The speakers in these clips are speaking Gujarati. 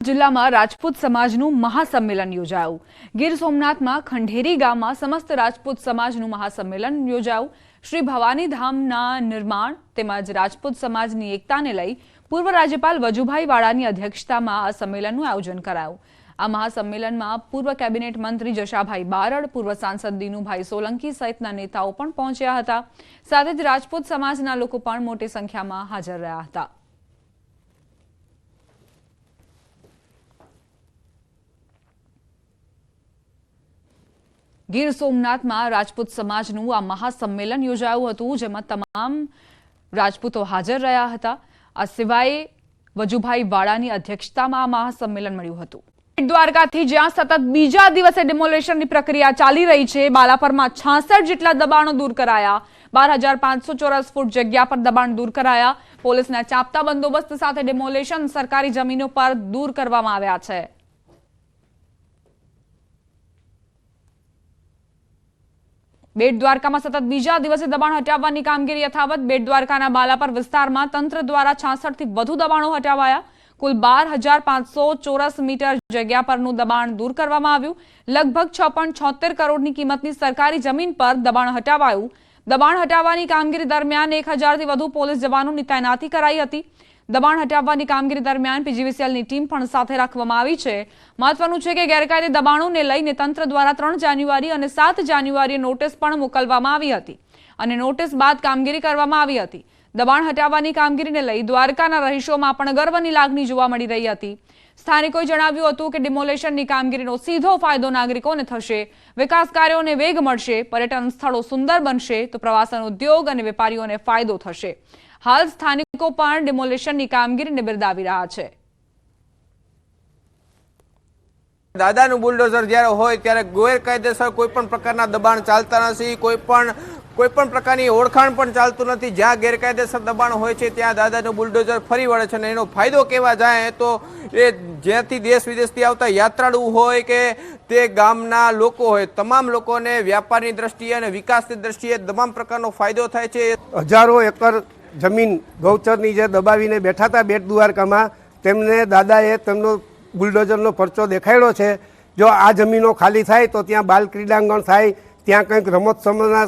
જિલ્લામાં રાજપૂત સમાજનું મહાસંમેલન યોજાયું. ગીર સોમનાથમાં ખંડેરી ગામમાં સમસ્ત રાજપૂત સમાજનું મહાસંમેલન યોજાયું. શ્રી ભવાની ધામના નિર્માણ તેમજ રાજપૂત સમાજની એકતાને લઈ પૂર્વ રાજ્યપાલ વજુભાઈ વાળાની અધ્યક્ષતામાં આ સંમેલનનું આયોજન કરાયું. આ મહાસંમેલનમાં પૂર્વ કેબિનેટ મંત્રી જશાભાઈ બારડ, પૂર્વ સાંસદ દિનુભાઈ સોલંકી સહિતના નેતાઓ પણ પહોંચ્યા હતા. સાથે જ રાજપૂત સમાજના લોકો પણ મોટી સંખ્યામાં હાજર રહ્યા હતા. ગીર સોમનાથમાં રાજપૂત સમાજનું આ મહાસંમેલન યોજાયું હતું, જેમાં તમામ રાજપૂતો હાજર રહ્યા હતા. આ સિવાય વજુભાઈ વાળાની અધ્યક્ષતામાં આ મહાસંમેલન મળ્યું હતું. દ્વારકાથી જ્યાં સતત બીજા દિવસે ડિમોલેશનની પ્રક્રિયા ચાલી રહી છે, બાલાપરમાં છાસઠ જેટલા દબાણો દૂર કરાયા. બાર હજાર પાંચસો ચોરસ ફૂટ જગ્યા પર દબાણ દૂર કરાયા. પોલીસના ચાપતા બંદોબસ્ત સાથે ડિમોલેશન સરકારી જમીનો પર દૂર કરવામાં આવ્યા છે. બેટ દ્વારકામાં સતત બીજા દિવસે દબાણ હટાવવાની કામગીરી યથાવત. બેટ દ્વારકાના બાલાપર વિસ્તારમાં તંત્ર દ્વારા છાસઠથી વધુ દબાણો હટાવાયા. કુલ બાર હજાર પાંચસો ચોરસ મીટર જગ્યા પરનું દબાણ દૂર કરવામાં આવ્યું. લગભગ છ પોઈન્ટ છોતેર કરોડની કિંમતની સરકારી જમીન પર દબાણ હટાવાયું. દબાણ હટાવવાની કામગીરી દરમિયાન એક હજારથી વધુ પોલીસ જવાનોની તૈનાતી કરાઈ હતી. દબાણ હટાવવાની કામગીરી દરમિયાન પીજીવીસીએલની ટીમ પણ સાથે રાખવામાં આવી છે. મહત્વનું છે કે ગેરકાયદે દબાણોને લઈને તંત્ર દ્વારા ત્રણ જાન્યુઆરી અને સાત જાન્યુઆરીએ નોટિસ પણ મોકલવામાં આવી હતી અને નોટિસ બાદ કામગીરી કરવામાં આવી હતી. દબાણ હટાવવાની કામગીરીને લઈ દ્વારકાના રહીશોમાં પણ ગર્વની લાગણી જોવા મળી રહી હતી. સ્થાનિકોએ જણાવ્યું હતું કે ડિમોલેશનની કામગીરીનો સીધો ફાયદો નાગરિકોને થશે. વિકાસ કાર્યોને વેગ મળશે. પર્યટન સ્થળો સુંદર બનશે. તો પ્રવાસન ઉદ્યોગ અને વેપારીઓને ફાયદો થશે. હાલ સ્થાનિકો પણ ડિમોલેશનની કામગીરીને બિરદાવી રહ્યા છે. દાદાનું બુલડોઝર જ્યારે હોય ત્યારે ગેરકાયદેસર કોઈ પણ પ્રકારના દબાણ ચાલતા નથી કોઈ પણ કોઈ પણ પ્રકારની ઓળખાણ પણ ચાલતું નથી. જ્યાં ગેરકાયદેસર દબાણ હોય છે ત્યાં દાદાનું બુલડોઝર ફરી વળે છે અને એનો ફાયદો કેવા જાય તો એ જ્યાંથી દેશ વિદેશથી આવતા યાત્રાળુ હોય કે તે ગામના લોકો હોય તમામ લોકોને વ્યાપારની દ્રષ્ટિએ અને વિકાસની દ્રષ્ટિએ તમામ પ્રકારનો ફાયદો થાય છે. હજારો એકર જમીન ગૌચરની જે દબાવીને બેઠા હતા બેટ દ્વારકામાં તેમને દાદાએ તેમનો બુલડોઝરનો પરચો દેખાડ્યો છે. જો આ જમીનો ખાલી થાય તો ત્યાં બાલ ક્રીડાંગણ થાય, ત્યાં કંઈક રમત સમના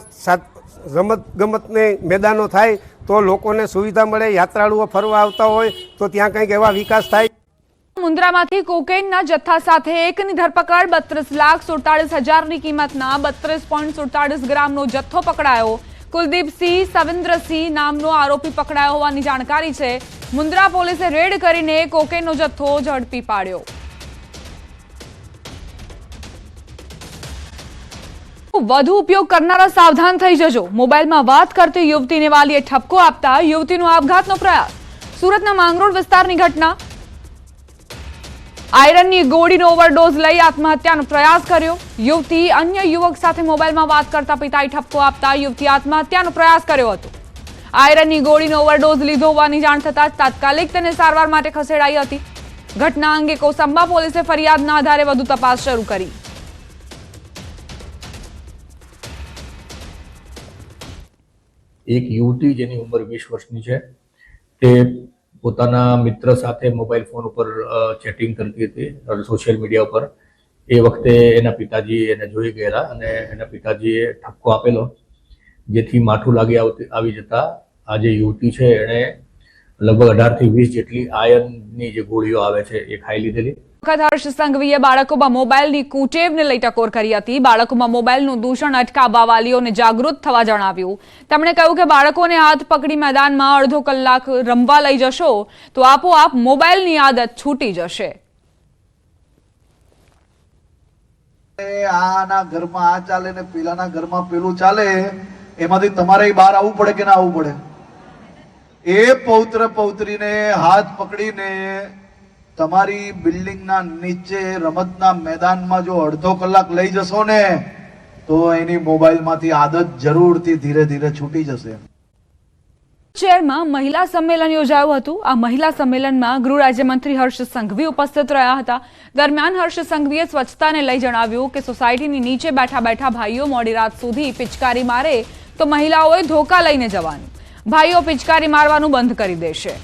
રમત ગમતને મેદાનો થાય, તો લોકોને સુવિધા મળે, યાત્રાળુઓ ફરવા આવતા હોય, તો ત્યાં કંઈક એવા વિકાસ થાય. મુન્દ્રામાંથી કોકેનના જથ્થા સાથે એકની ધરપકડ, બત્રીસ લાખ સુડતાળીસ હજારની કિંમતના બત્રીસ પોઈન્ટ સુડતાળીસ ગ્રામનો જથ્થો પકડાયો. કુલદીપસિંહ સવિન્દ્રસિંહ નામનો આરોપી પકડાયો હોવાની જાણકારી છે. મુન્દ્રા પોલીસે રેડ કરીને કોકેનનો જથ્થો ઝડપી પાડ્યો. વધુ ઉપયોગ કરનારા સાવધાન થઈ જજો. મોબાઈલમાં વાત કરતી યુવતીને વાલીએ ઠપકો આપતા યુવતીનો આપઘાતનો પ્રયાસ. સુરતના માંગરોળ વિસ્તારની ઘટના. આયરનની ગોળીનો ઓવરડોઝ લઈ આત્મહત્યાનો પ્રયાસ કર્યો. યુવતી અન્ય યુવક સાથે મોબાઈલમાં વાત કરતા પિતાએ ઠપકો આપતા યુવતી આત્મહત્યાનો પ્રયાસ કર્યો હતો. આયરનની ગોળીનો ઓવરડોઝ લીધો હોવાની જાણ થતાં જ તાત્કાલિક તેને સારવાર માટે ખસેડાઈ હતી. ઘટના અંગે કોસંબા પોલીસે ફરિયાદના આધારે વધુ તપાસ શરૂ કરી. એક યુવતી જેની ઉંમર વીસ વર્ષની છે, તે પોતાના મિત્ર સાથે મોબાઈલ ફોન ઉપર ચેટિંગ કરતી હતી સોશિયલ મીડિયા ઉપર. એ વખતે એના પિતાજી એને જોઈ ગયેલા અને એના પિતાજીએ ઠપકો આપેલો, જેથી માઠું લાગી આવતી, આવી જતા આ જે યુવતી છે. એણે લગભગ અઢારથી વીસ જેટલી આયર્નની જે ગોળીઓ આવે છે એ ખાઈ લીધેલી. વખત હર્ષ સંઘવીએ બાળકોમાં મોબાઈલની કુટેવને લઈ ટકોર કરી હતી. બાળકોમાં મોબાઈલનું દૂષણ અટકાવવા વાલીઓને જાગૃત થવા જણાવ્યું. તેમણે કહ્યું કે બાળકોને હાથ પકડી મેદાનમાં અડધો કલાક રમવા લઈ જશો, તો આપોઆપ મોબાઈલની આદત છૂટી જશે. આના ઘરમાં આ ચાલે ને પેલાના ઘરમાં પેલું ચાલે, એમાંથી તમારે બહાર આવવું પડે કે ના આવવું પડે? એ પૌત્ર પૌત્રીને હાથ પકડીને તમારી બિલ્ડિંગના નીચે રમતના મેદાનમાં જો અડધો કલાક લઈ જશો ને, તો એની મોબાઈલમાંથી આદત જરૂરથી ધીરે ધીરે છૂટી જશે. શહેરમાં મહિલા સંમેલન યોજાયું હતું. આ મહિલા સંમેલનમાં ગૃહ રાજ્યમંત્રી હર્ષ સંઘવી ઉપસ્થિત રહ્યા હતા. દરમિયાન હર્ષ સંઘવીએ સ્વચ્છતાને લઈ જણાવ્યું કે સોસાયટીની નીચે બેઠા બેઠા ભાઈઓ મોડી રાત સુધી પિચકારી મારે તો મહિલાઓએ ધોકા લઈને જવાનું. ભાઈઓ પિચકારી મારવાનું બંધ કરી દેશે.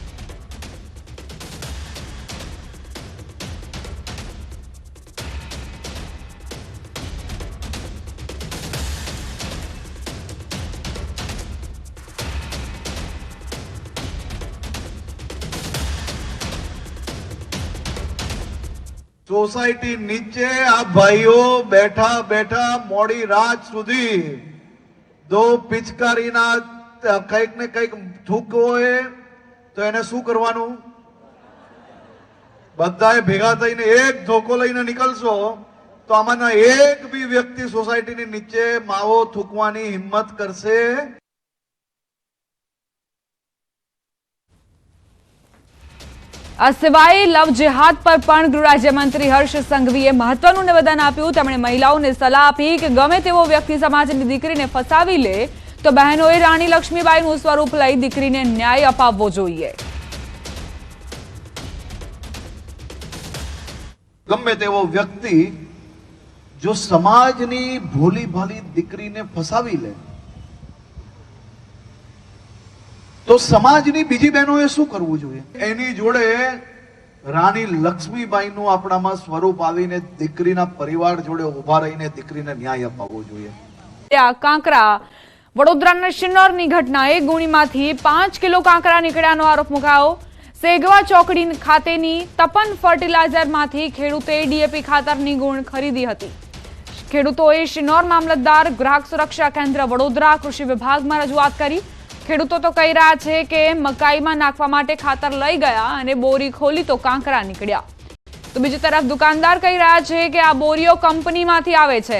સોસાયટી નીચે આ ભાઈઓ બેઠા બેઠા મોડી રાત સુધી દો પિચકારીના કંઈક ને કંઈક થૂક હોય, તો એને શું કરવાનું? બધાએ ભેગા થઈને એક ધોકો લઈને નીકળશો, તો આમાંના એક બી વ્યક્તિ સોસાયટીની નીચે માવો થૂકવાની હિંમત કરશે. આ સિવાય લવ જેહાદ પર પણ ગૃહ રાજ્યમંત્રી હર્ષ સંઘવીએ મહત્વનું નિવેદન આપ્યું. તેમણે મહિલાઓને સલાહ આપી કે ગમે તેવો વ્યક્તિ સમાજની દીકરીને ફસાવી લે, તો બહેનોએ રાણી લક્ષ્મીબાઈનું સ્વરૂપ લઈ દીકરીને ન્યાય અપાવવો જોઈએ. ગમે તેવો વ્યક્તિ જો સમાજની ભોલી ભાલી દીકરીને ફસાવી લે તો સમાજની બીજી બહેનોએ શું કરવું જોઈએ? એની જોડે રાણી લક્ષ્મીબાઈનું આપણામાં સ્વરૂપ આવીને દીકરીના પરિવાર જોડે ઊભા રહીને દીકરીને ન્યાય અપાવવો જોઈએ. આ કાંકરા વડોદરાના શિન્નોરની ઘટના એ ગુણીમાંથી પાંચ કિલો કાંકરા નીકળ્યાનો આરોપ મુકાયો. સેગવા ચોકડી ખાતેની તપન ફર્ટિલાઇઝરમાંથી ખેડૂતે ડીએપી ખાતરની ગુણ ખરીદી હતી. ખેડૂતોએ શિનોર મામલતદાર ગ્રાહક સુરક્ષા કેન્દ્ર વડોદરા કૃષિ વિભાગમાં રજૂઆત કરી. ખેડૂતો તો કહી રહ્યા છે કે મકાઈમાં નાખવા માટે ખાતર લઈ ગયા અને બોરી ખોલી તો કાંકરા નીકળ્યા. તો બીજી તરફ દુકાનદાર કહી રહ્યા છે કે આ બોરીઓ કંપનીમાંથી આવે છે.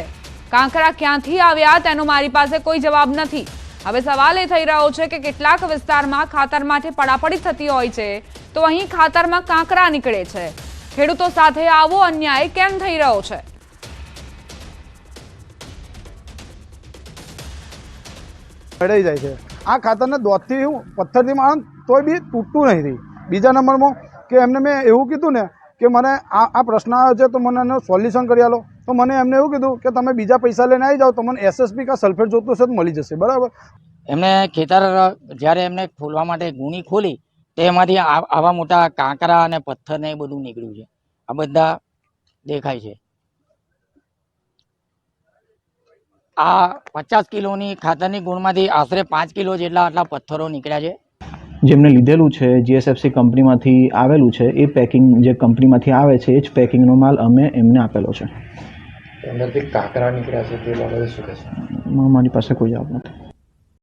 કાંકરા ક્યાંથી આવ્યા તેનો મારી પાસે કોઈ જવાબ નથી. હવે સવાલ એ થઈ રહ્યો છે કે કેટલાક વિસ્તારમાં ખાતર માટે પડાપડી થતી હોય છે, તો અહીં ખાતરમાં કાંકરા નીકળે છે. ખેડૂતો સાથે આવો અન્યાય કેમ થઈ રહ્યો છે? મેળાઈ જાય છે. આ ખાતરને દોધથી હું પથ્થરથી માણ તોય બી તૂટતું નહીં રહી. બીજા નંબરમાં કે એમને મેં એવું કીધું ને કે મને આ આ પ્રશ્ન આવ્યો છે તો મને એનું સોલ્યુશન કરી આલો. તો મને એમને એવું કીધું કે તમે બીજા પૈસા લઈને આવી જાઓ તો મને એસએસપી કા સલ્ફેટ જોતું હશે તો મળી જશે. બરાબર? એમને ખેતર, જ્યારે એમને ખોલવા માટે ગુણી ખોલી, તો એમાંથી આવા મોટા કાંકરા અને પથ્થર ને એ બધું નીકળ્યું છે. આ બધા દેખાય છે. આ પચાસ કિલોની ખાતરની ગુણમાંથી આશરે પાંચ કિલો જેટલા આટલા પથ્થરો નીકળ્યા છે. જેમને લીધેલું છે જીએસએફસી કંપનીમાંથી આવેલું છે એ પેકિંગ જે કંપનીમાંથી આવે છે એ જ પેકિંગનો માલ અમે એમને આપેલો છે. અંદરથી કાંકરા નીકળ્યા છે તે બાબતે શું કહેશો? મારી પાસે કોઈ જવાબ નથી.